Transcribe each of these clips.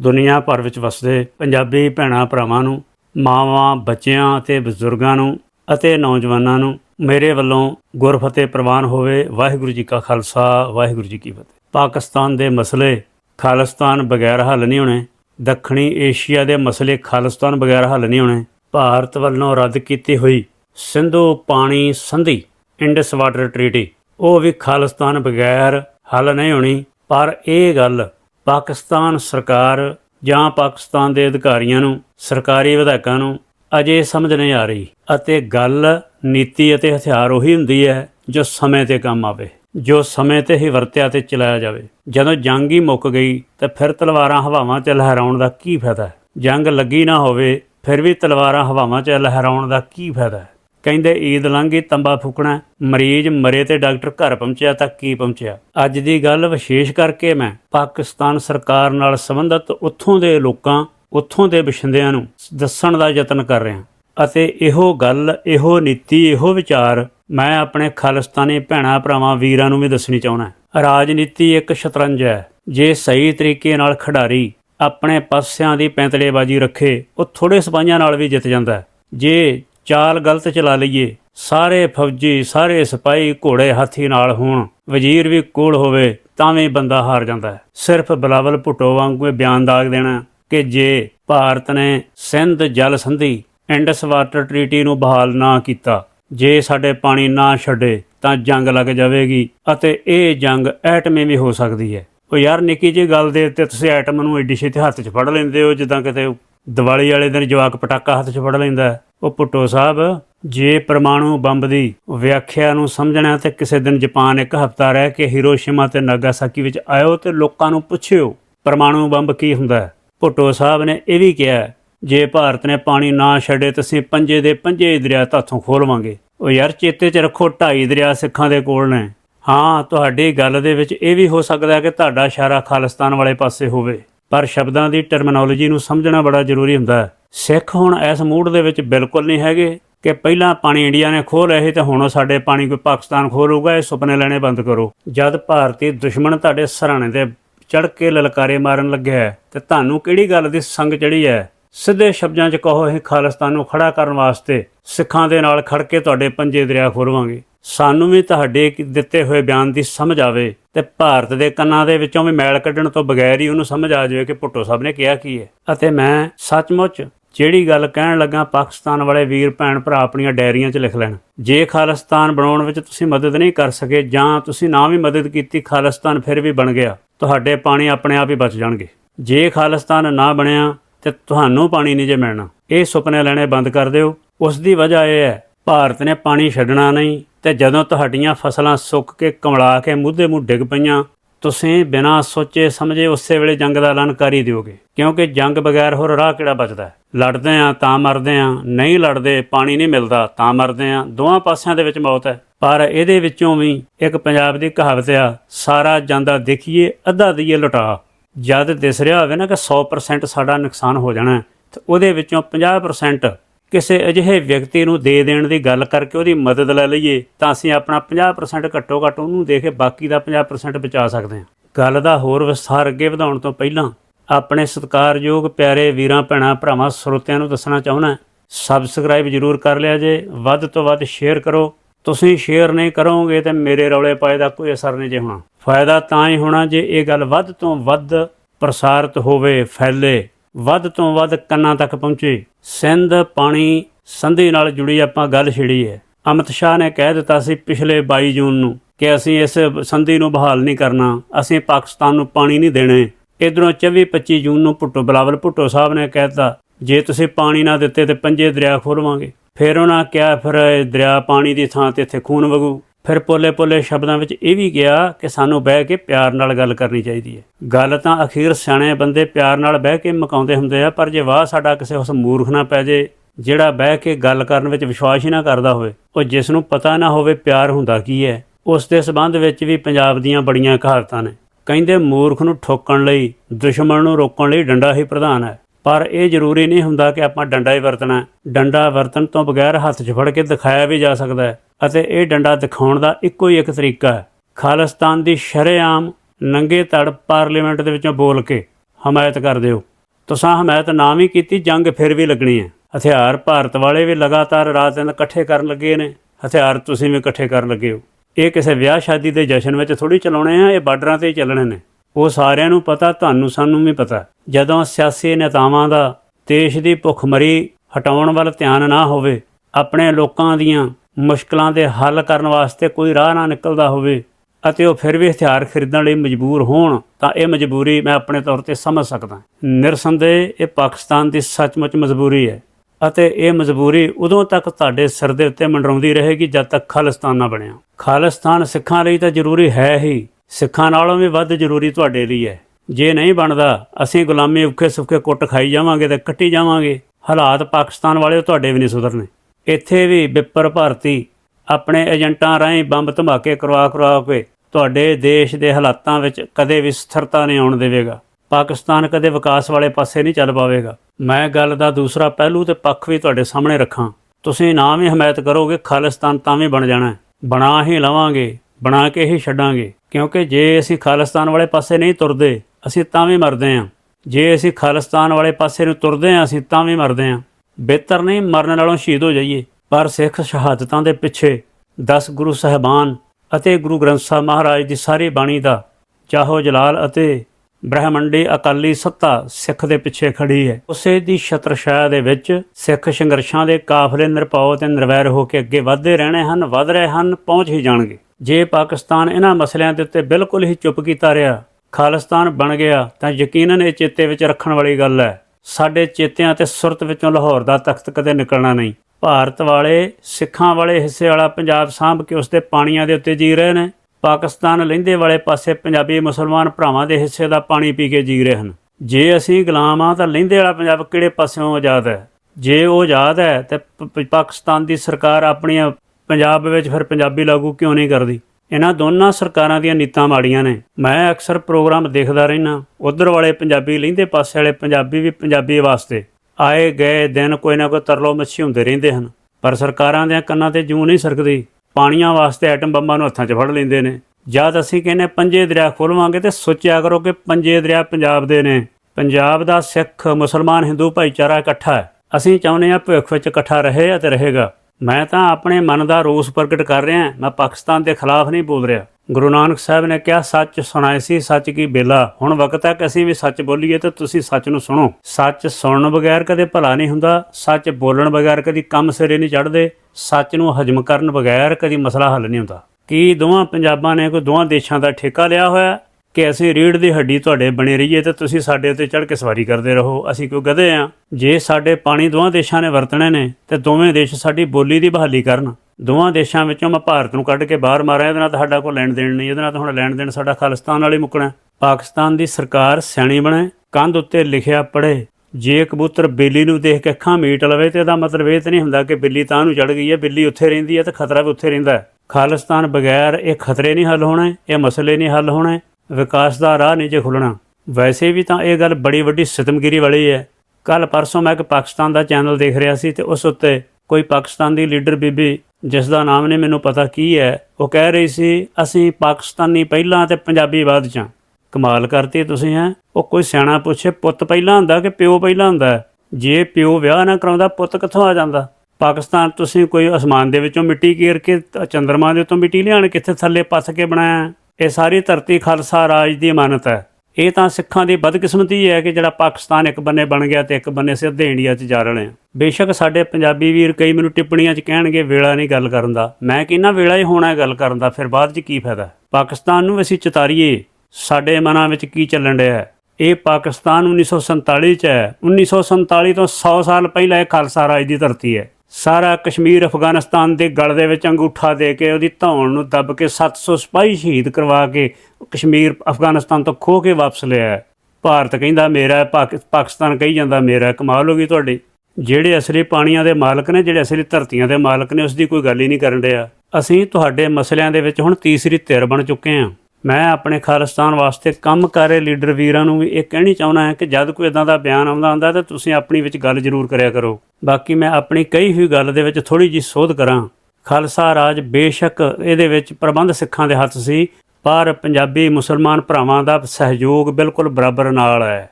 ਦੁਨੀਆ ਭਰ ਵਿੱਚ ਵਸਦੇ ਪੰਜਾਬੀ ਭੈਣਾਂ ਭਰਾਵਾਂ ਨੂੰ, ਮਾਵਾਂ, ਬੱਚਿਆਂ ਅਤੇ ਬਜ਼ੁਰਗਾਂ ਨੂੰ ਅਤੇ ਨੌਜਵਾਨਾਂ ਨੂੰ ਮੇਰੇ ਵੱਲੋਂ ਗੁਰਫਤਿਹ ਪ੍ਰਵਾਨ ਹੋਵੇ। ਵਾਹਿਗੁਰੂ ਜੀ ਕਾ ਖਾਲਸਾ, ਵਾਹਿਗੁਰੂ ਜੀ ਕੀ ਫਤਿਹ। ਪਾਕਿਸਤਾਨ ਦੇ ਮਸਲੇ ਖਾਲਿਸਤਾਨ ਬਗੈਰ ਹੱਲ ਨਹੀਂ ਹੋਣੇ। ਦੱਖਣੀ ਏਸ਼ੀਆ ਦੇ ਮਸਲੇ ਖਾਲਿਸਤਾਨ ਬਗੈਰ ਹੱਲ ਨਹੀਂ ਹੋਣੇ। ਭਾਰਤ ਵੱਲੋਂ ਰੱਦ ਕੀਤੀ ਹੋਈ ਸਿੰਧੂ ਪਾਣੀ ਸੰਧੀ ਇੰਡਸ ਵਾਟਰ ਟ੍ਰੀਟੀ। ਉਹ ਵੀ ਖਾਲਿਸਤਾਨ ਬਗੈਰ ਹੱਲ ਨਹੀਂ ਹੋਣੀ। ਪਰ ਇਹ ਗੱਲ ਪਾਕਿਸਤਾਨ ਸਰਕਾਰ ਜਾਂ ਪਾਕਿਸਤਾਨ ਦੇ ਅਧਿਕਾਰੀਆਂ ਨੂੰ, ਸਰਕਾਰੀ ਵਿਧਾਇਕਾਂ ਨੂੰ ਅਜੇ ਸਮਝ ਨਹੀਂ ਆ ਰਹੀ ਅਤੇ ਗੱਲ, ਨੀਤੀ ਅਤੇ ਹਥਿਆਰ ਉਹੀ ਹੁੰਦੀ ਹੈ ਜੋ ਸਮੇਂ ਤੇ ਕੰਮ ਆਵੇ, ਜੋ ਸਮੇਂ ਤੇ ਹੀ ਵਰਤਿਆ ਤੇ ਚਲਾਇਆ ਜਾਵੇ ਜਦੋਂ ਜੰਗ ਹੀ ਮੁੱਕ ਗਈ ਤਾਂ ਫਿਰ ਤਲਵਾਰਾਂ ਹਵਾਵਾਂ 'ਚ ਲਹਿਰਾਉਣ ਦਾ ਕੀ ਫਾਇਦਾ ਹੈ? ਜੰਗ ਲੱਗੀ ਨਾ ਹੋਵੇ, ਫਿਰ ਵੀ ਤਲਵਾਰਾਂ ਹਵਾਵਾਂ 'ਚ ਲਹਿਰਾਉਣ ਦਾ ਕੀ ਫਾਇਦਾ ਕਹਿੰਦੇ ਈਦ ਲੰਘੀ, ਤੰਬਾ ਫੂਕਣਾ, ਮਰੀਜ਼ ਮਰੇ ਤੇ ਡਾਕਟਰ ਘਰ ਪਹੁੰਚਿਆ ਤਾਂ ਕੀ ਪਹੁੰਚਿਆ? ਅੱਜ ਦੀ ਗੱਲ ਵਿਸ਼ੇਸ਼ ਕਰਕੇ ਮੈਂ ਪਾਕਿਸਤਾਨ ਸਰਕਾਰ ਨਾਲ ਸੰਬੰਧਿਤ ਉੱਥੋਂ ਦੇ ਲੋਕਾਂ, ਉੱਥੋਂ ਦੇ ਵਸਿੰਦਿਆਂ ਨੂੰ ਦੱਸਣ ਦਾ ਯਤਨ ਕਰ ਰਿਹਾ ਅਤੇ ਇਹੋ ਗੱਲ, ਇਹੋ ਨੀਤੀ, ਇਹੋ ਵਿਚਾਰ ਮੈਂ ਆਪਣੇ ਖਾਲਿਸਤਾਨੀ ਭੈਣਾਂ ਭਰਾਵਾਂ ਵੀਰਾਂ ਨੂੰ ਵੀ ਦੱਸਣੀ ਚਾਹੁੰਦਾ ਰਾਜਨੀਤੀ ਇੱਕ ਸ਼ਤਰੰਜ ਹੈ। ਜੇ ਸਹੀ ਤਰੀਕੇ ਨਾਲ ਖਿਡਾਰੀ ਆਪਣੇ ਪਾਸਿਆਂ ਦੀ ਪੈਂਤਲੇਬਾਜ਼ੀ ਰੱਖੇ, ਉਹ ਥੋੜੇ ਸਿਪਾਹੀਆਂ ਨਾਲ ਵੀ ਜਿੱਤ ਜਾਂਦਾ ਜੇ ਚਾਲ ਗਲਤ ਚਲਾ ਲਈਏ। ਸਾਰੇ ਫੌਜੀ, ਸਾਰੇ ਸਿਪਾਹੀ ਘੋੜੇ ਹਾਥੀ ਨਾਲ ਹੋਣ। ਵਜ਼ੀਰ ਵੀ ਕੋਲ ਹੋਵੇ, ਤਾਂ ਵੀ ਬੰਦਾ ਹਾਰ ਜਾਂਦਾ ਹੈ। ਸਿਰਫ ਬਲਾਵਲ ਭੁੱਟੋ ਵਾਂਗੂ ਇਹ ਬਿਆਨ ਦਾਗ ਦੇਣਾ ਕਿ ਜੇ ਭਾਰਤ ਨੇ ਸਿੰਧ ਜਲ ਸੰਧੀ ਇੰਡਸ ਵਾਟਰ ਟ੍ਰੀਟੀ ਨੂੰ ਬਹਾਲ ਨਾ ਕੀਤਾ, ਜੇ ਸਾਡੇ ਪਾਣੀ ਨਾ ਛੱਡੇ, ਤਾਂ ਜੰਗ ਲੱਗ ਜਾਵੇਗੀ ਅਤੇ ਇਹ ਜੰਗ ਐਟਮੇ ਵੀ ਹੋ ਸਕਦੀ ਹੈ। ਉਹ ਯਾਰ ਨਿੱਕੀ ਜਿਹੀ ਗੱਲ ਦੇ ਉੱਤੇ ਤੁਸੀਂ ਐਟਮ ਨੂੰ ਐਡੀ ਛੇਤੀ ਹੱਥ 'ਚ ਫੜ ਲੈਂਦੇ ਹੋ, ਜਿੱਦਾਂ ਕਿਤੇ ਦੀਵਾਲੀ ਵਾਲੇ ਦਿਨ ਜਵਾਕ ਪਟਾਕਾ ਹੱਥ 'ਚ ਫੜ ਲੈਂਦਾ ਉਹ ਪੁੱਟੋ ਸਾਹਿਬ, ਜੇ ਪਰਮਾਣੂ ਬੰਬ ਦੀ ਵਿਆਖਿਆ ਨੂੰ ਸਮਝਣਾ ਤੇ ਕਿਸੇ ਦਿਨ ਜਾਪਾਨ ਇੱਕ ਹਫ਼ਤਾ ਰਹਿ ਕੇ ਹਿਰੋਸ਼ੀਮਾ ਤੇ ਨਾਗਾਸਾਕੀ ਵਿੱਚ ਆਇਓ ਤੇ ਲੋਕਾਂ ਨੂੰ ਪੁੱਛਿਓ, ਪਰਮਾਣੂ ਬੰਬ ਕੀ ਹੁੰਦਾ ਹੈ? ਭੁੱਟੋ ਸਾਹਿਬ ਨੇ ਇਹ ਵੀ ਕਿਹਾ ਜੇ ਭਾਰਤ ਨੇ ਪਾਣੀ ਨਾ ਛੱਡੇ ਤਾਂ ਅਸੀਂ ਪੰਜੇ ਦੇ ਪੰਜੇ ਦਰਿਆ ਧਾਥੋਂ ਖੋਲਵਾਂਗੇ ਉਹ ਯਾਰ ਚੇਤੇ 'ਚ ਰੱਖੋ, ਢਾਈ ਦਰਿਆ ਸਿੱਖਾਂ ਦੇ ਕੋਲ ਨੇ। ਹਾਂ, ਤੁਹਾਡੀ ਗੱਲ ਦੇ ਵਿੱਚ ਇਹ ਵੀ ਹੋ ਸਕਦਾ ਹੈ ਕਿ ਤੁਹਾਡਾ ਇਸ਼ਾਰਾ ਖਾਲਿਸਤਾਨ ਵਾਲੇ ਪਾਸੇ ਹੋਵੇ, ਪਰ ਸ਼ਬਦਾਂ ਦੀ ਟਰਮੀਨੋਲੋਜੀ ਨੂੰ ਸਮਝਣਾ ਬੜਾ ਜ਼ਰੂਰੀ ਹੁੰਦਾ ਹੈ। ਸਿੱਖ ਹੁਣ ਇਸ ਮੂਡ ਦੇ ਵਿੱਚ ਬਿਲਕੁਲ ਨਹੀਂ ਹੈਗੇ ਕਿ ਪਹਿਲਾਂ ਪਾਣੀ ਇੰਡੀਆ ਨੇ ਖੋਹ ਲਏ ਸੀ ਤੇ ਹੁਣ ਸਾਡੇ ਪਾਣੀ ਕੋਈ ਪਾਕਿਸਤਾਨ ਖੋਹ ਲਊਗਾ ਇਹ ਸੁਪਨੇ ਲੈਣੇ ਬੰਦ ਕਰੋ। ਜਦ ਭਾਰਤੀ ਦੁਸ਼ਮਣ ਤੁਹਾਡੇ ਸਰਾਣੇ ਤੇ ਚੜ ਕੇ ਲਲਕਾਰੇ ਮਾਰਨ ਲੱਗਿਆ ਹੈ ਤੇ ਤੁਹਾਨੂੰ ਕਿਹੜੀ ਗੱਲ ਦੀ ਸੰਗ ਚੜੀ ਹੈ? ਸਿੱਧੇ ਸ਼ਬਦਾਂ 'ਚ ਕਹੋ, ਅਸੀਂ ਖਾਲਿਸਤਾਨ ਨੂੰ ਖੜਾ ਕਰਨ ਵਾਸਤੇ ਸਿੱਖਾਂ ਦੇ ਨਾਲ ਖੜ ਕੇ ਤੁਹਾਡੇ ਪੰਜੇ ਦਰਿਆ ਖੋਲਵਾਂਗੇ। ਸਾਨੂੰ ਵੀ ਤੁਹਾਡੇ ਦਿੱਤੇ ਹੋਏ ਬਿਆਨ ਦੀ ਸਮਝ ਆਵੇ ਤੇ ਭਾਰਤ ਦੇ ਕੰਨਾਂ ਦੇ ਵਿੱਚੋਂ ਵੀ ਮੈਲ ਕੱਢਣ ਤੋਂ ਬਗੈਰ ਹੀ ਉਹਨੂੰ ਸਮਝ ਆ ਜਾਵੇ ਕਿ ਭੁੱਟੋ ਸਾਹਿਬ ਨੇ ਕਿਹਾ ਕੀ ਹੈ। ਅਤੇ ਮੈਂ ਸੱਚਮੁੱਚ ਜਿਹੜੀ ਗੱਲ ਕਹਿਣ ਲੱਗਾ, ਪਾਕਿਸਤਾਨ ਵਾਲੇ ਵੀਰ ਭੈਣ ਭਰਾ ਆਪਣੀਆਂ ਡਾਇਰੀਆਂ 'ਚ ਲਿਖ ਲੈਣ। ਜੇ ਖਾਲਿਸਤਾਨ ਬਣਾਉਣ ਵਿੱਚ ਤੁਸੀਂ ਮਦਦ ਨਹੀਂ ਕਰ ਸਕੇ, ਜਾਂ ਤੁਸੀਂ ਨਾ ਵੀ ਮਦਦ ਕੀਤੀ, ਖਾਲਿਸਤਾਨ ਫਿਰ ਵੀ ਬਣ ਗਿਆ। ਤੁਹਾਡੇ ਪਾਣੀ ਆਪਣੇ ਆਪ ਹੀ ਬਚ ਜਾਣਗੇ। ਜੇ ਖਾਲਿਸਤਾਨ ਨਾ ਬਣਿਆ, ਤੇ ਤੁਹਾਨੂੰ ਪਾਣੀ ਨਹੀਂ ਜੇ ਮਿਲਣਾ। ਇਹ ਸੁਪਨੇ ਲੈਣੇ ਬੰਦ ਕਰ ਦਿਓ। ਉਸ ਦੀ ਵਜ੍ਹਾ ਇਹ ਹੈ, ਭਾਰਤ ਨੇ ਪਾਣੀ ਛੱਡਣਾ ਨਹੀਂ, ਤੇ ਜਦੋਂ ਤੁਹਾਡੀਆਂ ਫਸਲਾਂ ਸੁੱਕ ਕੇ ਕਮਲਾ ਕੇ ਮੁੱਦੇ ਮੂੰਹ ਡਿੱਗ ਪਈਆਂ ਤੁਸੀਂ ਬਿਨਾਂ ਸੋਚੇ ਸਮਝੇ ਉਸੇ ਵੇਲੇ ਜੰਗ ਦਾ ਐਲਾਨ ਕਰ ਹੀ ਦਿਓਗੇ। ਕਿਉਂਕਿ ਜੰਗ ਬਗੈਰ ਹੋਰ ਰਾਹ ਕਿਹੜਾ ਬਚਦਾ ਲੜਦੇ ਆ ਤਾਂ ਮਰਦੇ ਆ ਨਹੀਂ ਲੜਦੇ ਪਾਣੀ ਨਹੀਂ ਮਿਲਦਾ ਤਾਂ ਮਰਦੇ ਆ ਦੋਵਾਂ ਪਾਸਿਆਂ ਦੇ ਵਿੱਚ ਮੌਤ ਹੈ। ਪਰ ਇਹਦੇ ਵਿੱਚੋਂ ਵੀ ਇੱਕ ਪੰਜਾਬ ਦੀ ਕਹਾਵਤ ਆ ਸਾਰਾ ਜਾਂਦਾ ਦੇਖੀਏ ਅੱਧਾ ਦਈਏ ਲੁਟਾ। ਜਦ ਦਿਸ ਰਿਹਾ ਹੋਵੇ ਨਾ ਕਿ 100% ਸਾਡਾ ਨੁਕਸਾਨ ਹੋ ਜਾਣਾ ਹੈ, ਤੇ ਉਹਦੇ ਵਿੱਚੋਂ 50% ਕਿਸੇ ਅਜਿਹੇ ਵਿਅਕਤੀ ਨੂੰ ਦੇ ਦੇਣ ਦੀ ਗੱਲ ਕਰਕੇ ਉਹਦੀ ਮਦਦ ਲੈ ਲਈਏ, ਤਾਂ ਅਸੀਂ ਆਪਣਾ 50% ਘੱਟੋ ਘੱਟ ਉਹਨੂੰ ਦੇ ਕੇ ਬਾਕੀ ਦਾ 50% ਬਚਾ ਸਕਦੇ ਹਾਂ। ਗੱਲ ਦਾ ਹੋਰ ਵਿਸਥਾਰ ਅੱਗੇ ਵਧਾਉਣ ਤੋਂ ਪਹਿਲਾਂ, ਆਪਣੇ ਸਤਿਕਾਰਯੋਗ ਪਿਆਰੇ ਵੀਰਾਂ, ਭੈਣਾਂ, ਭਰਾਵਾਂ, ਸਰੋਤਿਆਂ ਨੂੰ ਦੱਸਣਾ ਚਾਹੁੰਦਾ ਸਬਸਕ੍ਰਾਈਬ ਜਰੂਰ ਕਰ ਲਿਆ ਜੇ, ਵੱਧ ਤੋਂ ਵੱਧ ਸ਼ੇਅਰ ਕਰੋ। ਤੁਸੀਂ ਸ਼ੇਅਰ ਨਹੀਂ ਕਰੋਗੇ ਤਾਂ ਮੇਰੇ ਰੌਲੇ ਪਾਏ ਦਾ ਕੋਈ ਅਸਰ ਨਹੀਂ ਜੇ ਹੋਣਾ। ਫਾਇਦਾ ਤਾਂ ਹੀ ਹੋਣਾ ਜੇ ਇਹ ਗੱਲ ਵੱਧ ਤੋਂ ਵੱਧ ਪ੍ਰਸਾਰਿਤ ਹੋਵੇ, ਫੈਲੇ। ਵੱਧ ਤੋਂ ਵੱਧ ਕੰਨਾਂ ਤੱਕ ਪਹੁੰਚੇ। ਸਿੰਧ ਪਾਣੀ ਸੰਧੀ ਨਾਲ ਜੁੜੀ ਆਪਾਂ ਗੱਲ ਛਿੜੀ ਹੈ। ਅਮਿਤ ਸ਼ਾਹ ਨੇ ਕਹਿ ਦਿੱਤਾ ਸੀ ਪਿਛਲੇ 22 ਜੂਨ ਨੂੰ ਕਿ ਅਸੀਂ ਇਸ ਸੰਧੀ ਨੂੰ ਬਹਾਲ ਨਹੀਂ ਕਰਨਾ, ਅਸੀਂ ਪਾਕਿਸਤਾਨ ਨੂੰ ਪਾਣੀ ਨਹੀਂ ਦੇਣੇ। ਇਧਰੋਂ 24 25 ਜੂਨ ਨੂੰ ਭੁੱਟੋ, ਬਲਾਵਲ ਭੁੱਟੋ ਸਾਹਿਬ ਨੇ ਕਹਿਤਾ ਜੇ ਤੁਸੀਂ ਪਾਣੀ ਨਾ ਦਿੱਤੇ ਤੇ ਪੰਜੇ ਦਰਿਆ ਖੋਲਵਾਂਗੇ। ਫਿਰ ਉਹਨਾਂ ਕਿਹਾ, ਫਿਰ ਦਰਿਆ ਪਾਣੀ ਦੀ ਥਾਂ ਤੇ ਇੱਥੇ ਖੂਨ ਵਗੂ। ਫਿਰ ਪੋਲੇ ਪੋਲੇ ਸ਼ਬਦਾਂ ਵਿੱਚ ਇਹ ਵੀ ਕਿਹਾ ਕਿ ਸਾਨੂੰ ਬਹਿ ਕੇ ਪਿਆਰ ਨਾਲ ਗੱਲ ਕਰਨੀ ਚਾਹੀਦੀ ਹੈ। ਗੱਲ ਤਾਂ ਅਖੀਰ ਸਿਆਣੇ ਬੰਦੇ ਪਿਆਰ ਨਾਲ ਬਹਿ ਕੇ ਮੁਕਾਉਂਦੇ ਹੁੰਦੇ ਆ, ਪਰ ਜੇ ਵਾਹ ਸਾਡਾ ਕਿਸੇ ਉਸ ਮੂਰਖ ਨਾ ਪੈ ਜੇ, ਜਿਹੜਾ ਬਹਿ ਕੇ ਗੱਲ ਕਰਨ ਵਿੱਚ ਵਿਸ਼ਵਾਸ ਹੀ ਨਾ ਕਰਦਾ ਹੋਵੇ, ਉਹ ਜਿਸ ਨੂੰ ਪਤਾ ਨਾ ਹੋਵੇ ਪਿਆਰ ਹੁੰਦਾ ਕੀ ਹੈ, ਉਸ ਦੇ ਸਬੰਧ ਵਿੱਚ ਵੀ ਪੰਜਾਬ ਦੀਆਂ ਬੜੀਆਂ ਕਹਾਵਤਾਂ ਨੇ। ਕਹਿੰਦੇ ਮੂਰਖ ਨੂੰ ਠੋਕਣ ਲਈ, ਦੁਸ਼ਮਣ ਨੂੰ ਰੋਕਣ ਲਈ ਡੰਡਾ ਹੀ ਪ੍ਰਧਾਨ ਹੈ। ਪਰ ਇਹ ਜ਼ਰੂਰੀ ਨਹੀਂ ਹੁੰਦਾ ਕਿ ਆਪਾਂ ਡੰਡਾ ਹੀ ਵਰਤਣਾ ਡੰਡਾ ਵਰਤਣ ਤੋਂ ਬਗੈਰ ਹੱਥ 'ਚ ਫੜ ਕੇ ਦਿਖਾਇਆ ਵੀ ਜਾ ਸਕਦਾ ਹੈ। ਅਤੇ ਇਹ ਡੰਡਾ ਦਿਖਾਉਣ ਦਾ ਇੱਕੋ ਹੀ ਇੱਕ ਤਰੀਕਾ ਹੈ। ਖਾਲਿਸਤਾਨ ਦੀ ਸ਼ਰੇਆਮ ਨੰਗੇ ਤੜ ਪਾਰਲੀਮੈਂਟ ਦੇ ਵਿੱਚੋਂ ਬੋਲ ਕੇ ਹਮਾਇਤ ਕਰ ਦਿਓ। ਤੁਸਾਂ ਹਮਾਇਤ ਨਾ ਵੀ ਕੀਤੀ, ਜੰਗ ਫਿਰ ਵੀ ਲੱਗਣੀ ਹੈ। ਹਥਿਆਰ ਭਾਰਤ ਵਾਲੇ ਵੀ ਲਗਾਤਾਰ ਰਾਤ ਦਿਨ ਇਕੱਠੇ ਕਰਨ ਲੱਗੇ ਨੇ। ਹਥਿਆਰ ਤੁਸੀਂ ਵੀ ਇਕੱਠੇ ਕਰਨ ਲੱਗੇ ਹੋ। ਇਹ ਕਿਸੇ ਵਿਆਹ ਸ਼ਾਦੀ ਦੇ ਜਸ਼ਨ ਵਿੱਚ ਥੋੜੀ ਚਲਾਉਣੇ ਆ, ਇਹ ਬਾਰਡਰਾਂ ਤੇ ਹੀ ਚੱਲਣੇ ਨੇ। ਉਹ ਸਾਰਿਆਂ ਨੂੰ ਪਤਾ, ਤੁਹਾਨੂੰ ਸਾਨੂੰ ਵੀ ਪਤਾ। ਜਦੋਂ ਸਿਆਸੀ ਨੇਤਾਵਾਂ ਦਾ ਦੇਸ਼ ਦੀ ਭੁੱਖਮਰੀ ਹਟਾਉਣ ਵੱਲ ਧਿਆਨ ਨਾ ਹੋਵੇ, ਆਪਣੇ ਲੋਕਾਂ ਦੀਆਂ ਮੁਸ਼ਕਲਾਂ ਦੇ ਹੱਲ ਕਰਨ ਵਾਸਤੇ ਕੋਈ ਰਾਹ ਨਾ ਨਿਕਲਦਾ ਹੋਵੇ ਅਤੇ ਉਹ ਫਿਰ ਵੀ ਹਥਿਆਰ ਖਰੀਦਣ ਲਈ ਮਜਬੂਰ ਹੋਣ, ਤਾਂ ਇਹ ਮਜਬੂਰੀ ਮੈਂ ਆਪਣੇ ਤੌਰ ਤੇ ਸਮਝ ਸਕਦਾ ਨਿਰਸੰਦੇਹ, ਇਹ ਪਾਕਿਸਤਾਨ ਦੀ ਸੱਚਮੁੱਚ ਮਜਬੂਰੀ ਹੈ ਅਤੇ ਇਹ ਮਜਬੂਰੀ ਉਦੋਂ ਤੱਕ ਤੁਹਾਡੇ ਸਿਰ ਦੇ ਉੱਤੇ ਮੰਡਰਾਉਂਦੀ ਰਹੇਗੀ ਜਦ ਤੱਕ ਖਾਲਿਸਤਾਨ ਨਾ ਬਣਿਆ। ਖਾਲਿਸਤਾਨ ਸਿੱਖਾਂ ਲਈ ਤਾਂ ਜ਼ਰੂਰੀ ਹੈ ਹੀ। ਸਿੱਖਾਂ ਨਾਲੋਂ ਵੀ ਵੱਧ ਜ਼ਰੂਰੀ ਤੁਹਾਡੇ ਲਈ ਹੈ। ਜੇ ਨਹੀਂ ਬਣਦਾ, ਅਸੀਂ ਗੁਲਾਮੀ ਔਖੇ ਸੁੱਖੇ ਕੁੱਟ ਖਾਈ ਜਾਵਾਂਗੇ ਤੇ ਕੱਟੀ ਜਾਵਾਂਗੇ। ਹਾਲਾਤ ਪਾਕਿਸਤਾਨ ਵਾਲੇ ਤੁਹਾਡੇ ਵੀ ਨਹੀਂ ਸੁਧਰਨੇ। ਇੱਥੇ ਵੀ ਵਿਪਰ ਭਾਰਤੀ ਆਪਣੇ ਏਜੰਟਾਂ ਰਾਹੀਂ ਬੰਬ ਧਮਾਕੇ ਕਰਵਾ ਕਰਵਾ ਕੇ ਤੁਹਾਡੇ ਦੇਸ਼ ਦੇ ਹਾਲਾਤਾਂ ਵਿੱਚ ਕਦੇ ਵੀ ਸਥਿਰਤਾ ਨਹੀਂ ਆਉਣ ਦੇਵੇਗਾ। ਪਾਕਿਸਤਾਨ ਕਦੇ ਵਿਕਾਸ ਵਾਲੇ ਪਾਸੇ ਨਹੀਂ ਚੱਲ ਪਾਵੇਗਾ। ਮੈਂ ਗੱਲ ਦਾ ਦੂਸਰਾ ਪਹਿਲੂ ਤੇ ਪੱਖ ਵੀ ਤੁਹਾਡੇ ਸਾਹਮਣੇ ਰੱਖਾਂ। ਤੁਸੀਂ ਨਾ ਵੀ ਹਮਾਇਤ ਕਰੋਗੇ, ਖਾਲਿਸਤਾਨ ਤਾਂ ਵੀ ਬਣ ਜਾਣਾ ਬਣਾ ਹੀ ਲਵਾਂਗੇ, ਬਣਾ ਕੇ ਹੀ ਛੱਡਾਂਗੇ। ਕਿਉਂਕਿ ਜੇ ਅਸੀਂ ਖਾਲਿਸਤਾਨ ਵਾਲੇ ਪਾਸੇ ਨਹੀਂ ਤੁਰਦੇ, ਅਸੀਂ ਤਾਂ ਵੀ ਮਰਦੇ ਹਾਂ। ਜੇ ਅਸੀਂ ਖਾਲਿਸਤਾਨ ਵਾਲੇ ਪਾਸੇ ਨੂੰ ਤੁਰਦੇ ਹਾਂ, ਅਸੀਂ ਤਾਂ ਵੀ ਮਰਦੇ ਹਾਂ। ਬਿਹਤਰ ਨਹੀਂ, ਮਰਨ ਨਾਲੋਂ ਸ਼ਹੀਦ ਹੋ ਜਾਈਏ। ਪਰ ਸਿੱਖ ਸ਼ਹਾਦਤਾਂ ਦੇ ਪਿੱਛੇ 10 ਗੁਰੂ ਸਾਹਿਬਾਨ ਅਤੇ ਗੁਰੂ ਗ੍ਰੰਥ ਸਾਹਿਬ ਮਹਾਰਾਜ ਦੀ ਸਾਰੀ ਬਾਣੀ ਦਾ ਚਾਹੋ ਜਲਾਲ ਅਤੇ ਬ੍ਰਹਮੰਡੀ ਅਕਾਲੀ ਸੱਤਾ ਸਿੱਖ ਦੇ ਪਿੱਛੇ ਖੜੀ ਹੈ। ਉਸੇ ਦੀ ਛਤਰਛਾਇਆ ਦੇ ਵਿੱਚ ਸਿੱਖ ਸੰਘਰਸ਼ਾਂ ਦੇ ਕਾਫਲੇ ਨਿਰਭਉ ਤੇ ਨਿਰਵੈਰ ਹੋ ਕੇ ਅੱਗੇ ਵਧਦੇ ਰਹਿਣੇ ਹਨ, ਵਧ ਰਹੇ ਹਨ, ਪਹੁੰਚ ਹੀ ਜਾਣਗੇ। ਜੇ ਪਾਕਿਸਤਾਨ ਇਹਨਾਂ ਮਸਲਿਆਂ ਦੇ ਉੱਤੇ ਬਿਲਕੁਲ ਹੀ ਚੁੱਪ ਕੀਤਾ ਰਿਹਾ, ਖਾਲਿਸਤਾਨ ਬਣ ਗਿਆ, ਤਾਂ ਯਕੀਨਨ ਇਹ ਚੇਤੇ ਵਿੱਚ ਰੱਖਣ ਵਾਲੀ ਗੱਲ ਹੈ ਸਾਡੇ ਚੇਤਿਆਂ ਤੇ ਸੁਰਤ ਵਿੱਚੋਂ ਲਾਹੌਰ ਦਾ ਤਖਤ ਕਦੇ ਨਿਕਲਣਾ ਨਹੀਂ। ਭਾਰਤ ਵਾਲੇ, ਸਿੱਖਾਂ ਵਾਲੇ ਹਿੱਸੇ ਵਾਲਾ ਪੰਜਾਬ ਸਾਂਭ ਕੇ ਉਸ ਦੇ ਪਾਣੀਆਂ ਦੇ ਉੱਤੇ ਜੀ ਰਹੇ ਨੇ। ਪਾਕਿਸਤਾਨ ਲਹਿੰਦੇ ਵਾਲੇ ਪਾਸੇ ਪੰਜਾਬੀ ਮੁਸਲਮਾਨ ਭਰਾਵਾਂ ਦੇ ਹਿੱਸੇ ਦਾ ਪਾਣੀ ਪੀ ਕੇ ਜੀ ਰਹੇ ਹਨ। ਜੇ ਅਸੀਂ ਗੁਲਾਮ ਆ ਤਾਂ ਲਹਿੰਦੇ ਵਾਲਾ ਪੰਜਾਬ ਕਿਹੜੇ ਪਾਸਿਓਂ ਆਜ਼ਾਦ ਹੈ? ਜੇ ਉਹ ਆਜ਼ਾਦ ਹੈ ਤੇ ਪਾਕਿਸਤਾਨ ਦੀ ਸਰਕਾਰ ਆਪਣੀਆਂ ਪੰਜਾਬ ਵਿੱਚ ਫਿਰ ਪੰਜਾਬੀ ਲਾਗੂ ਕਿਉਂ ਨਹੀਂ ਕਰਦੀ? ਇਹਨਾਂ ਦੋਨਾਂ ਸਰਕਾਰਾਂ ਦੀਆਂ ਨੀਤਾਂ ਮਾੜੀਆਂ ਨੇ। ਮੈਂ ਅਕਸਰ ਪ੍ਰੋਗਰਾਮ ਦੇਖਦਾ ਰਹਿਣਾ ਉਧਰ ਵਾਲੇ ਪੰਜਾਬੀ ਲਹਿੰਦੇ ਪਾਸੇ ਵਾਲੇ ਪੰਜਾਬੀ ਵੀ ਪੰਜਾਬੀ ਵਾਸਤੇ। ਆਏ ਗਏ ਦਿਨ ਕੋਈ ਨਾ ਕੋਈ ਤਰਲੋ ਮੱਛੀ ਹੁੰਦੇ ਰਹਿੰਦੇ ਹਨ। ਪਰ ਸਰਕਾਰਾਂ ਦੇ ਕੰਨਾਂ ਤੇ ਜੂ ਨਹੀਂ ਸਰਕਦੀ। ਪਾਣੀਆਂ ਵਾਸਤੇ ਐਟਮ ਬੰਬਾਂ ਨੂੰ ਹੱਥਾਂ 'ਚ ਫੜ ਲੈਂਦੇ ਨੇ। ਜਦ ਅਸੀਂ ਕਹਿੰਨੇ ਪੰਜੇ ਦਰਿਆ ਖੋਲਵਾਂਗੇ ਤੇ ਸੋਚਿਆ ਕਰੋ ਕਿ ਪੰਜੇ ਦਰਿਆ ਪੰਜਾਬ ਦੇ ਨੇ। ਪੰਜਾਬ ਦਾ ਸਿੱਖ, ਮੁਸਲਮਾਨ, ਹਿੰਦੂ ਭਾਈਚਾਰਾ ਇਕੱਠਾ ਹੈ। ਅਸੀਂ ਚਾਹੁੰਦੇ ਹਾਂ ਭਵਿੱਖ ਵਿੱਚ ਇਕੱਠਾ ਰਹੇ ਅਤੇ ਰਹੇਗਾ। ਮੈਂ ਤਾਂ ਆਪਣੇ ਮਨ ਦਾ ਰੋਸ ਪ੍ਰਗਟ ਕਰ ਰਿਹਾ ਮੈਂ ਪਾਕਿਸਤਾਨ ਦੇ ਖਿਲਾਫ ਨਹੀਂ ਬੋਲ ਰਿਹਾ। ਗੁਰੂ ਨਾਨਕ ਸਾਹਿਬ ਨੇ ਕਿਹਾ, ਸੱਚ ਸੁਣਾਏ ਸੀ, ਸੱਚ ਕੀ ਬੇਲਾ। ਹੁਣ ਵਕਤ ਹੈ ਕਿ ਅਸੀਂ ਵੀ ਸੱਚ ਬੋਲੀਏ ਤੇ ਤੁਸੀਂ ਸੱਚ ਨੂੰ ਸੁਣੋ। ਸੱਚ ਸੁਣਨ ਬਗੈਰ ਕਦੇ ਭਲਾ ਨਹੀਂ ਹੁੰਦਾ। ਸੱਚ ਬੋਲਣ ਬਗੈਰ ਕਦੀ ਕੰਮ ਸਿਰੇ ਨਹੀਂ ਚੜ੍ਹਦੇ। ਸੱਚ ਨੂੰ ਹਜਮ ਕਰਨ ਬਗੈਰ ਕਦੀ ਮਸਲਾ ਹੱਲ ਨਹੀਂ ਹੁੰਦਾ। ਕੀ ਦੋਵਾਂ ਪੰਜਾਬਾਂ ਨੇ ਕੋਈ ਦੋਵਾਂ ਦੇਸ਼ਾਂ ਦਾ ਠੇਕਾ ਲਿਆ ਹੋਇਆ? ਕਿ ਅਸੀਂ ਰੀੜ ਦੀ ਹੱਡੀ ਤੁਹਾਡੇ ਬਣੇ ਰਹੀਏ ਤੇ ਤੁਸੀਂ ਸਾਡੇ ਉੱਤੇ ਚੜ੍ਹ ਕੇ ਸਵਾਰੀ ਕਰਦੇ ਰਹੋ। ਅਸੀਂ ਕੋਈ ਗਧੇ ਆ? ਜੇ ਸਾਡੇ ਪਾਣੀ ਦੋਵਾਂ ਦੇਸ਼ਾਂ ਨੇ ਵਰਤਣੇ ਨੇ, ਤੇ ਦੋਵੇਂ ਦੇਸ਼ ਸਾਡੀ ਬੋਲੀ ਦੀ ਬਹਾਲੀ ਕਰਨ। ਦੋਵਾਂ ਦੇਸ਼ਾਂ ਵਿੱਚੋਂ ਮੈਂ ਭਾਰਤ ਨੂੰ ਕੱਢ ਕੇ ਬਾਹਰ ਮਾਰਿਆ ਇਹਦੇ ਨਾਲ ਤਾਂ ਸਾਡਾ ਕੋਈ ਲੈਣ ਦੇਣ ਨਹੀਂ, ਇਹਦੇ ਨਾਲ ਤਾਂ ਹੁਣ ਲੈਣ ਦੇਣ ਸਾਡਾ ਖਾਲਿਸਤਾਨ ਨਾਲ ਮੁੱਕਣਾ ਪਾਕਿਸਤਾਨ ਦੀ ਸਰਕਾਰ ਸਿਆਣੀ ਬਣੇ, ਕੰਧ ਉੱਤੇ ਲਿਖਿਆ ਪੜੇ ਜੇ ਕਬੂਤਰ ਬਿੱਲੀ ਨੂੰ ਦੇਖ ਕੇ ਅੱਖਾਂ ਮੀਟ ਲਵੇ ਤੇ ਇਹਦਾ ਮਤਲਬ ਇਹ ਤਾਂ ਨਹੀਂ ਹੁੰਦਾ ਕਿ ਬਿੱਲੀ ਤਾਂ ਨੂੰ ਚੜ ਗਈ ਹੈ, ਬਿੱਲੀ ਉੱਥੇ ਰਹਿੰਦੀ ਹੈ ਤੇ ਖਤਰਾ ਵੀ ਉੱਥੇ ਰਹਿੰਦਾ ਹੈ। ਖਾਲਿਸਤਾਨ ਬਗੈਰ ਇਹ ਖਤਰੇ ਨਹੀਂ ਹੱਲ ਹੋਣੇ, ਇਹ ਮਸਲੇ ਨਹੀਂ ਹੱਲ ਹੋਣੇ। ਵਿਕਾਸ ਦਾ ਰਾਹ ਨਹੀਂ ਜੇ ਖੁੱਲਣਾ। ਵੈਸੇ ਵੀ ਤਾਂ ਇਹ ਗੱਲ ਬੜੀ ਵੱਡੀ ਸਿਤਮਗਿਰੀ ਵਾਲੀ ਹੈ। ਕੱਲ ਪਰਸੋਂ ਮੈਂ ਇੱਕ ਪਾਕਿਸਤਾਨ ਦਾ ਚੈਨਲ ਦੇਖ ਰਿਹਾ ਸੀ ਤੇ ਉਸ ਉੱਤੇ ਕੋਈ ਪਾਕਿਸਤਾਨ ਦੀ ਲੀਡਰ ਬੀਬੀ, ਜਿਸ ਦਾ ਨਾਮ ਨਹੀਂ ਮੈਨੂੰ ਪਤਾ ਕੀ ਹੈ, ਉਹ ਕਹਿ ਰਹੀ ਸੀ, ਅਸੀਂ ਪਾਕਿਸਤਾਨੀ ਪਹਿਲਾਂ ਤੇ ਪੰਜਾਬੀ ਬਾਅਦ ਚ ਹਾਂ। ਕਮਾਲ ਕਰਤੀ ਤੁਸੀਂ ਹੈ। ਉਹ ਕੋਈ ਸਿਆਣਾ ਪੁੱਛੇ, ਪੁੱਤ ਪਹਿਲਾਂ ਹੁੰਦਾ ਕਿ ਪਿਓ ਪਹਿਲਾਂ ਹੁੰਦਾ? ਜੇ ਪਿਓ ਵਿਆਹ ਨਾ ਕਰਾਉਂਦਾ, ਪੁੱਤ ਕਿੱਥੋਂ ਆ ਜਾਂਦਾ? ਪਾਕਿਸਤਾਨ, ਤੁਸੀਂ ਕੋਈ ਅਸਮਾਨ ਦੇ ਵਿੱਚੋਂ ਮਿੱਟੀ ਘੇਰ ਕੇ ਤ- ਚੰਦਰਮਾ ਦੇ ਉੱਤੋਂ ਮਿੱਟੀ ਲਿਆਣ, ਕਿੱਥੇ ਥੱਲੇ ਪੱਥ ਕੇ ਬਣਾਇਆ? ਇਹ ਸਾਰੀ ਧਰਤੀ ਖਾਲਸਾ ਰਾਜ ਦੀ ਅਮਾਨਤ ਹੈ। ਇਹ ਤਾਂ ਸਿੱਖਾਂ ਦੀ ਬਦਕਿਸਮਤੀ ਹੈ ਕਿ ਜਿਹੜਾ ਪਾਕਿਸਤਾਨ ਇੱਕ ਬੰਨੇ ਬਣ ਗਿਆ ਤੇ ਇੱਕ ਬੰਨੇ ਸਿੱਧੇ ਇੰਡੀਆ 'ਚ ਜਾ ਰਹੇ ਆ। ਬੇਸ਼ੱਕ ਸਾਡੇ ਪੰਜਾਬੀ ਵੀਰ ਕਈ ਮੈਨੂੰ ਟਿੱਪਣੀਆਂ 'ਚ ਕਹਿਣਗੇ, ਵੇਲਾ ਨਹੀਂ ਗੱਲ ਕਰਨ ਦਾ। ਮੈਂ ਕਹਿੰਨਾ ਵੇਲਾ ਹੀ ਹੋਣਾ ਗੱਲ ਕਰਨ ਦਾ, ਫਿਰ ਬਾਅਦ 'ਚ ਕੀ ਫਾਇਦਾ? ਪਾਕਿਸਤਾਨ ਨੂੰ ਅਸੀਂ ਚਿਤਾਰੀਏ। ਸਾਡੇ ਮਨਾਂ ਵਿੱਚ ਕੀ ਚੱਲਣ ਰਿਹਾ ਹੈ? ਇਹ ਪਾਕਿਸਤਾਨ 1947 ਚ ਹੈ। 1947 ਤੋਂ 100 ਸਾਲ ਪਹਿਲਾਂ ਇਹ ਖਾਲਸਾ ਰਾਜ ਦੀ ਧਰਤੀ ਹੈ। ਸਾਰਾ ਕਸ਼ਮੀਰ ਅਫਗਾਨਿਸਤਾਨ ਦੇ ਗਲ ਦੇ ਵਿੱਚ ਅੰਗੂਠਾ ਦੇ ਕੇ ਉਹਦੀ ਧੌਣ ਨੂੰ ਦੱਬ ਕੇ 700 ਸਿਪਾਹੀ ਸ਼ਹੀਦ ਕਰਵਾ ਕੇ ਕਸ਼ਮੀਰ ਅਫਗਾਨਿਸਤਾਨ ਤੋਂ ਖੋਹ ਕੇ ਵਾਪਸ ਲਿਆ ਭਾਰਤ ਕਹਿੰਦਾ ਮੇਰਾ ਹੈ, ਪਾਕਿਸਤਾਨ ਕਹੀ ਜਾਂਦਾ ਮੇਰਾ ਕਮਾਲ ਹੋ ਗਈ ਤੁਹਾਡੀ। ਜਿਹੜੇ ਅਸਲੀ ਪਾਣੀਆਂ ਦੇ ਮਾਲਕ ਨੇ ਜਿਹੜੇ ਅਸਲੀ ਧਰਤੀਆਂ ਦੇ ਮਾਲਕ ਨੇ ਉਸ ਦੀ ਕੋਈ ਗੱਲ ਹੀ ਨਹੀਂ ਕਰਨ ਰਿਹਾ ਅਸੀਂ ਤੁਹਾਡੇ ਮਸਲਿਆਂ ਦੇ ਵਿੱਚ ਹੁਣ ਤੀਸਰੀ ਧਿਰ ਬਣ ਚੁੱਕੇ ਹਾਂ। ਮੈਂ ਆਪਣੇ ਖਾਲਿਸਤਾਨ ਵਾਸਤੇ ਕੰਮ ਕਰ ਰਹੇ ਲੀਡਰ ਵੀਰਾਂ ਨੂੰ ਵੀ ਇਹ ਕਹਿਣੀ ਚਾਹੁੰਦਾ ਹਾਂ ਕਿ ਜਦ ਕੋਈ ਇਦਾਂ ਦਾ ਬਿਆਨ ਆਉਂਦਾ ਹੁੰਦਾ ਤਾਂ ਤੁਸੀਂ ਆਪਣੀ ਵਿੱਚ ਗੱਲ ਜ਼ਰੂਰ ਕਰਿਆ ਕਰੋ। ਬਾਕੀ ਮੈਂ ਆਪਣੀ ਕਹੀ ਹੋਈ ਗੱਲ ਦੇ ਵਿੱਚ ਥੋੜੀ ਜਿਹੀ ਸੋਧ ਕਰਾਂ। ਖਾਲਸਾ ਰਾਜ ਬੇਸ਼ੱਕ ਇਹਦੇ ਵਿੱਚ ਪ੍ਰਬੰਧ ਸਿੱਖਾਂ ਦੇ ਹੱਥ ਸੀ, ਪਰ ਪੰਜਾਬੀ ਮੁਸਲਮਾਨ ਭਰਾਵਾਂ ਦਾ ਸਹਿਯੋਗ ਬਿਲਕੁਲ ਬਰਾਬਰ ਨਾਲ ਹੈ।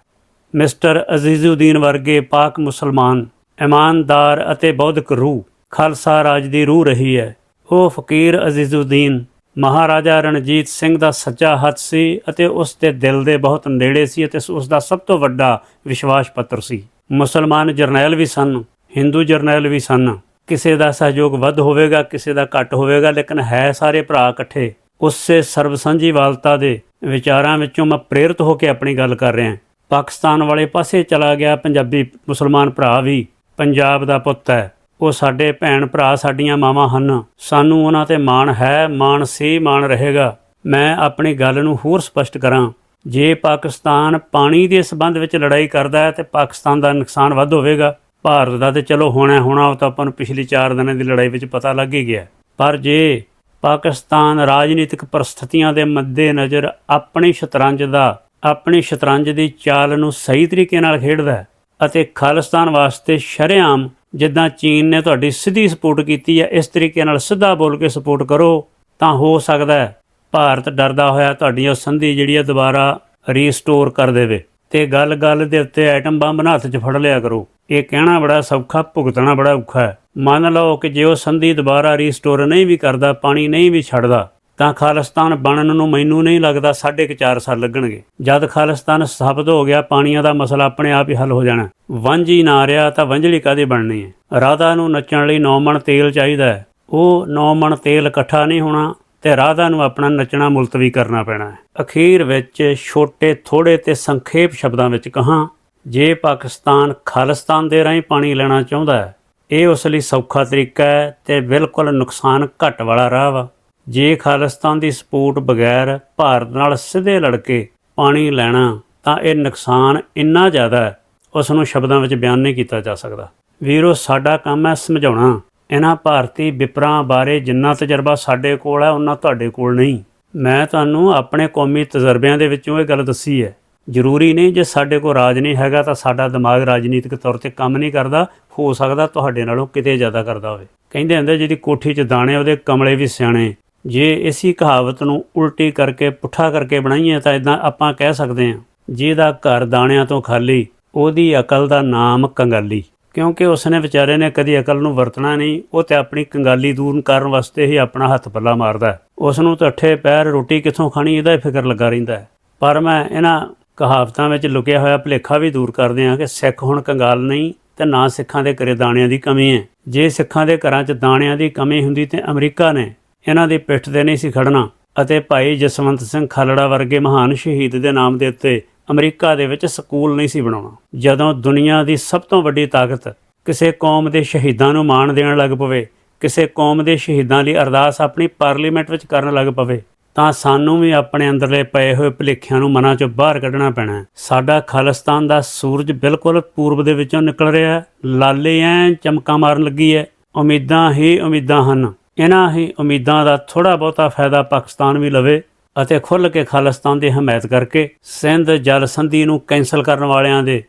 ਮਿਸਟਰ ਅਜ਼ੀਜ਼ੁਦੀਨ ਵਰਗੇ ਪਾਕ ਮੁਸਲਮਾਨ, ਇਮਾਨਦਾਰ ਅਤੇ ਬੌਧਿਕ ਰੂਹ ਖਾਲਸਾ ਰਾਜ ਦੀ ਰੂਹ ਰਹੀ ਹੈ। ਉਹ ਫਕੀਰ ਅਜ਼ੀਜ਼ੁਦੀਨ, ਮਹਾਰਾਜਾ ਰਣਜੀਤ ਸਿੰਘ ਦਾ ਸੱਚਾ ਹੱਥ ਸੀ ਅਤੇ ਉਸ ਦੇ ਦਿਲ ਦੇ ਬਹੁਤ ਨੇੜੇ ਸੀ ਅਤੇ ਉਸ ਦਾ ਸਭ ਤੋਂ ਵੱਡਾ ਵਿਸ਼ਵਾਸ ਪੱਤਰ ਸੀ। ਮੁਸਲਮਾਨ ਜਰਨੈਲ ਵੀ ਸਨ। ਹਿੰਦੂ ਜਰਨੈਲ ਵੀ ਸਨ। ਕਿਸੇ ਦਾ ਸਹਿਯੋਗ ਵੱਧ ਹੋਵੇਗਾ, ਕਿਸੇ ਦਾ ਘੱਟ ਹੋਵੇਗਾ, ਲੇਕਿਨ ਹੈ ਸਾਰੇ ਭਰਾ ਇਕੱਠੇ। ਉਸੇ ਸਰਬਸੰਜੀਵਾਲਤਾ ਦੇ ਵਿਚਾਰਾਂ ਵਿੱਚੋਂ ਮੈਂ ਪ੍ਰੇਰਿਤ ਹੋ ਕੇ ਆਪਣੀ ਗੱਲ ਕਰ ਰਿਹਾ। ਪਾਕਿਸਤਾਨ ਵਾਲੇ ਪਾਸੇ ਚਲਾ ਗਿਆ ਪੰਜਾਬੀ ਮੁਸਲਮਾਨ ਭਰਾ ਵੀ, ਪੰਜਾਬ ਦਾ ਪੁੱਤ ਹੈ। ਉਹ ਸਾਡੇ ਭੈਣ ਭਰਾ ਸਾਡੀਆਂ ਮਾਵਾਂ ਹਨ। ਸਾਨੂੰ ਉਹਨਾਂ ਤੇ ਮਾਣ ਹੈ, ਮਾਣ ਸੀ, ਮਾਣ ਰਹੇਗਾ। ਮੈਂ ਆਪਣੀ ਗੱਲ ਨੂੰ ਹੋਰ ਸਪਸ਼ਟ ਕਰਾਂ। ਜੇ ਪਾਕਿਸਤਾਨ ਪਾਣੀ ਦੇ ਸਬੰਧ ਵਿੱਚ ਲੜਾਈ ਕਰਦਾ ਹੈ ਤੇ ਪਾਕਿਸਤਾਨ ਦਾ ਨੁਕਸਾਨ ਵੱਧ ਹੋਵੇਗਾ। ਭਾਰਤ ਦਾ ਤੇ ਚਲੋ ਹੋਣਾ ਹੋਣਾ ਉਹ ਤਾਂ ਆਪਾਂ ਨੂੰ ਪਿਛਲੀ 4 ਦਿਨਾਂ ਦੀ ਲੜਾਈ ਵਿੱਚ ਪਤਾ ਲੱਗ ਹੀ ਗਿਆ। ਪਰ ਜੇ ਪਾਕਿਸਤਾਨ ਰਾਜਨੀਤਿਕ ਪਰਿਸਥਿਤੀਆਂ ਦੇ ਮੱਦੇਨਜ਼ਰ ਆਪਣੀ ਸ਼ਤਰੰਜ ਦਾ, ਆਪਣੀ ਸ਼ਤਰੰਜ ਦੀ ਚਾਲ ਨੂੰ ਸਹੀ ਤਰੀਕੇ ਨਾਲ ਖੇਡਦਾ ਅਤੇ ਖਾਲਿਸਤਾਨ ਵਾਸਤੇ ਸ਼ਰੇਆਮ ਜਿੱਦਾਂ ਚੀਨ ਨੇ ਤੁਹਾਡੀ ਸਿੱਧੀ ਸਪੋਰਟ ਕੀਤੀ ਹੈ, ਇਸ ਤਰੀਕੇ ਨਾਲ ਸਿੱਧਾ ਬੋਲ ਕੇ ਸਪੋਰਟ ਕਰੋ, ਤਾਂ ਹੋ ਸਕਦਾ ਹੈ ਭਾਰਤ ਡਰਦਾ ਹੋਇਆ ਤੁਹਾਡੀ ਉਹ ਸੰਧੀ ਜਿਹੜੀ ਹੈ ਦੁਬਾਰਾ ਰੀਸਟੋਰ ਕਰ ਦੇਵੇ। ਤੇ ਗੱਲ-ਗੱਲ ਦੇ ਉੱਤੇ ਐਟਮ ਬੰਬ ਨਾ ਹੱਥ 'ਚ ਫੜ ਲਿਆ ਕਰੋ। ਇਹ ਕਹਿਣਾ ਬੜਾ ਸੌਖਾ, ਭੁਗਤਣਾ ਬੜਾ ਔਖਾ ਹੈ। ਮੰਨ ਲਓ ਕਿ ਜੇ ਉਹ ਸੰਧੀ ਦੁਬਾਰਾ ਰੀਸਟੋਰ ਨਹੀਂ ਵੀ ਕਰਦਾ, ਪਾਣੀ ਨਹੀਂ ਵੀ ਛੱਡਦਾ, ਤਾਂ ਖਾਲਿਸਤਾਨ ਬਣਨ ਨੂੰ ਮੈਨੂੰ ਨਹੀਂ ਲੱਗਦਾ ਸਾਢੇ ਕੁ ਚਾਰ ਸਾਲ ਲੱਗਣਗੇ। ਜਦ ਖਾਲਿਸਤਾਨ ਸਥਾਪਿਤ ਹੋ ਗਿਆ, ਪਾਣੀਆਂ ਦਾ ਮਸਲਾ ਆਪਣੇ ਆਪ ਹੀ ਹੱਲ ਹੋ ਜਾਣਾ ਵੰਝ ਹੀ ਨਾ ਰਿਹਾ ਤਾਂ ਵੰਝਲੀ ਕਾਦੇ ਬਣਨੀ ਹੈ? ਰਾਧਾ ਨੂੰ ਨੱਚਣ ਲਈ 9 ਮਣ ਤੇਲ ਚਾਹੀਦਾ ਹੈ। ਉਹ 9 ਮਣ ਤੇਲ ਇਕੱਠਾ ਨਹੀਂ ਹੋਣਾ ਤੇ ਰਾਧਾ ਨੂੰ ਆਪਣਾ ਨੱਚਣਾ ਮੁਲਤਵੀ ਕਰਨਾ ਪੈਣਾ ਹੈ। ਅਖੀਰ ਵਿੱਚ ਛੋਟੇ ਥੋੜੇ ਤੇ ਸੰਖੇਪ ਸ਼ਬਦਾਂ ਵਿੱਚ ਕਹਾਂ, ਜੇ ਪਾਕਿਸਤਾਨ ਖਾਲਿਸਤਾਨ ਦੇ ਰਾਹੀਂ ਪਾਣੀ ਲੈਣਾ ਚਾਹੁੰਦਾ ਹੈ, ਇਹ ਉਸ ਲਈ ਸੌਖਾ ਤਰੀਕਾ ਹੈ ਤੇ ਬਿਲਕੁਲ ਨੁਕਸਾਨ ਘੱਟ ਵਾਲਾ ਰਾਹ ਵਾ। ਜੇ ਖਾਲਿਸਤਾਨ ਦੀ ਸਪੋਰਟ ਬਗੈਰ ਭਾਰਤ ਨਾਲ ਸਿੱਧੇ ਲੜ ਕੇ ਪਾਣੀ ਲੈਣਾ, ਤਾਂ ਇਹ ਨੁਕਸਾਨ ਇੰਨਾ ਜ਼ਿਆਦਾ ਹੈ, ਉਸ ਨੂੰ ਸ਼ਬਦਾਂ ਵਿੱਚ ਬਿਆਨ ਨਹੀਂ ਕੀਤਾ ਜਾ ਸਕਦਾ। ਵੀਰੋ, ਸਾਡਾ ਕੰਮ ਹੈ ਸਮਝਾਉਣਾ। ਇਹਨਾਂ ਭਾਰਤੀ ਵਿਪਰਾਂ ਬਾਰੇ ਜਿੰਨਾ ਤਜਰਬਾ ਸਾਡੇ ਕੋਲ ਹੈ ਉਹਨਾਂ ਤੁਹਾਡੇ ਕੋਲ ਨਹੀਂ। ਮੈਂ ਤੁਹਾਨੂੰ ਆਪਣੇ ਕੌਮੀ ਤਜਰਬਿਆਂ ਦੇ ਵਿੱਚੋਂ ਇਹ ਗੱਲ ਦੱਸੀ ਹੈ। ਜ਼ਰੂਰੀ ਨਹੀਂ ਜੇ ਸਾਡੇ ਕੋਲ ਰਾਜ ਨਹੀਂ ਹੈਗਾ ਤਾਂ ਸਾਡਾ ਦਿਮਾਗ ਰਾਜਨੀਤਿਕ ਤੌਰ ਤੇ ਕੰਮ ਨਹੀਂ ਕਰਦਾ। ਹੋ ਸਕਦਾ ਤੁਹਾਡੇ ਨਾਲੋਂ ਕਿਤੇ ਜ਼ਿਆਦਾ ਕਰਦਾ ਹੋਵੇ। ਕਹਿੰਦੇ ਹੁੰਦੇ ਜਿਹਦੀ ਕੋਠੀ 'ਚ ਦਾਣੇ ਉਹਦੇ ਕਮਲੇ ਵੀ ਸਿਆਣੇ। ਜੇ ਇਸੀ ਕਹਾਵਤ ਨੂੰ ਉਲਟੀ ਕਰਕੇ ਪੁੱਠਾ ਕਰਕੇ ਬਣਾਈਏ ਤਾਂ ਇਦਾਂ ਆਪਾਂ ਕਹਿ ਸਕਦੇ ਹਾਂ, ਜਿਹਦਾ ਘਰ ਦਾਣਿਆਂ ਤੋਂ ਖਾਲੀ, ਉਹਦੀ ਅਕਲ ਦਾ ਨਾਮ ਕੰਗਾਲੀ। ਕਿਉਂਕਿ ਉਸ ਨੇ ਵਿਚਾਰੇ ਨੇ ਕਦੀ ਅਕਲ ਨੂੰ ਵਰਤਣਾ ਨਹੀਂ, ਉਹ ਤੇ ਆਪਣੀ ਕੰਗਾਲੀ ਦੂਰ ਕਰਨ ਵਾਸਤੇ ਹੀ ਆਪਣਾ ਹੱਥ ਪੱਲਾ ਮਾਰਦਾ ਹੈ। ਉਸ ਨੂੰ ਤਾਂ ਅੱਠੇ ਪੈਰ ਰੋਟੀ ਕਿੱਥੋਂ ਖਾਣੀ, ਇਹਦਾ ਹੀ ਫਿਕਰ ਲੱਗਾ ਰਹਿੰਦਾ ਹੈ। ਪਰ ਮੈਂ ਇਹਨਾਂ ਕਹਾਵਤਾਂ ਵਿੱਚ ਲੁਕਿਆ ਹੋਇਆ ਭੁਲੇਖਾ ਵੀ ਦੂਰ ਕਰਦੇ ਹਾਂ ਕਿ ਸਿੱਖ ਹੁਣ ਕੰਗਾਲ ਨਹੀਂ ਤੇ ਨਾ ਸਿੱਖਾਂ ਦੇ ਘਰੇ ਦਾਣਿਆਂ ਦੀ ਕਮੀ ਹੈ। ਜੇ ਸਿੱਖਾਂ ਦੇ ਘਰਾਂ 'ਚ ਦਾਣਿਆਂ ਦੀ ਕਮੀ ਹੁੰਦੀ ਤੇ ਅਮਰੀਕਾ ਨੇ ਇਹਨਾਂ ਦੀ ਪਿੱਠ ਤੇ ਨਹੀਂ ਸੀ ਖੜਨਾ ਅਤੇ ਭਾਈ ਜਸਵੰਤ ਸਿੰਘ ਖਾਲੜਾ ਵਰਗੇ ਮਹਾਨ ਸ਼ਹੀਦ ਦੇ ਨਾਮ ਦੇ ਉੱਤੇ ਅਮਰੀਕਾ ਦੇ ਵਿੱਚ ਸਕੂਲ ਨਹੀਂ ਸੀ ਬਣਾਉਣਾ। ਜਦੋਂ ਦੁਨੀਆ ਦੀ ਸਭ ਤੋਂ ਵੱਡੀ ਤਾਕਤ ਕਿਸੇ ਕੌਮ ਦੇ ਸ਼ਹੀਦਾਂ ਨੂੰ ਮਾਣ ਦੇਣ ਲੱਗ ਪਵੇ, ਕਿਸੇ ਕੌਮ ਦੇ ਸ਼ਹੀਦਾਂ ਲਈ ਅਰਦਾਸ ਆਪਣੀ ਪਾਰਲੀਮੈਂਟ ਵਿੱਚ ਕਰਨ ਲੱਗ ਪਵੇ, ਤਾਂ ਸਾਨੂੰ ਵੀ ਆਪਣੇ ਅੰਦਰਲੇ ਪਏ ਹੋਏ ਭੁਲੇਖਿਆਂ ਨੂੰ ਮਨਾਂ ਚੋਂ ਬਾਹਰ ਕੱਢਣਾ ਪੈਣਾ ਸਾਡਾ ਖਾਲਿਸਤਾਨ ਦਾ ਸੂਰਜ ਬਿਲਕੁਲ ਪੂਰਬ ਦੇ ਵਿੱਚੋਂ ਨਿਕਲ ਰਿਹਾ ਹੈ। ਲਾਲੇ ਐ ਚਮਕਾ ਮਾਰਨ ਲੱਗੀ ਹੈ। ਉਮੀਦਾਂ ਹੀ ਉਮੀਦਾਂ ਹਨ। ਇਹਨਾਂ ਹੀ ਉਮੀਦਾਂ ਦਾ ਥੋੜਾ ਬਹੁਤਾ ਫਾਇਦਾ ਪਾਕਿਸਤਾਨ ਵੀ ਲਵੇ। ਅਤੇ ਖੁੱਲ੍ਹ ਕੇ ਖਾਲਿਸਤਾਨ ਦੀ ਹਮਾਇਤ ਕਰਕੇ ਸਿੰਧ ਜਲ ਸੰਧੀ ਨੂੰ ਕੈਂਸਲ ਕਰਨ ਵਾਲਿਆਂ ਦੇ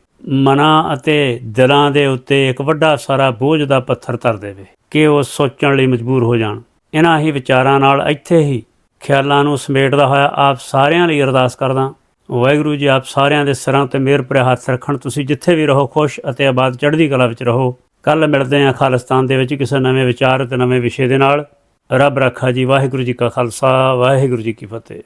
ਮਨਾਂ ਅਤੇ ਦਿਲਾਂ ਦੇ ਉੱਤੇ ਇੱਕ ਵੱਡਾ ਸਾਰਾ ਬੋਝ ਦਾ ਪੱਥਰ ਧਰ ਦੇਵੇ, ਕਿ ਉਹ ਸੋਚਣ ਲਈ ਮਜਬੂਰ ਹੋ ਜਾਣ। ਇਹਨਾਂ ਹੀ ਵਿਚਾਰਾਂ ਨਾਲ ਇੱਥੇ ਹੀ ਖਿਆਲਾਂ ਨੂੰ ਸਮੇਟਦਾ ਹੋਇਆ ਆਪ ਸਾਰਿਆਂ ਲਈ ਅਰਦਾਸ ਕਰਦਾ ਵਾਹਿਗੁਰੂ ਜੀ, ਆਪ ਸਾਰਿਆਂ ਦੇ ਸਿਰਾਂ ਤੇ ਮਿਹਰ ਭਰਿਆ ਹੱਥ ਰੱਖਣ, ਤੁਸੀਂ ਜਿੱਥੇ ਵੀ ਰਹੋ ਖੁਸ਼ ਅਤੇ ਆਬਾਦ ਚੜ੍ਹਦੀ ਕਲਾ ਵਿੱਚ ਰਹੋ। ਕੱਲ ਮਿਲਦੇ ਹਾਂ ਖਾਲਿਸਤਾਨ ਦੇ ਵਿੱਚ ਕਿਸੇ ਨਵੇਂ ਵਿਚਾਰ ਤੇ ਨਵੇਂ ਵਿਸ਼ੇ ਦੇ ਨਾਲ। ਰੱਬ ਰੱਖਾ ਜੀ ਵਾਹਿਗੁਰੂ ਜੀ ਕਾ ਖਾਲਸਾ ਵਾਹਿਗੁਰੂ ਜੀ ਕੀ ਫਤਿਹ।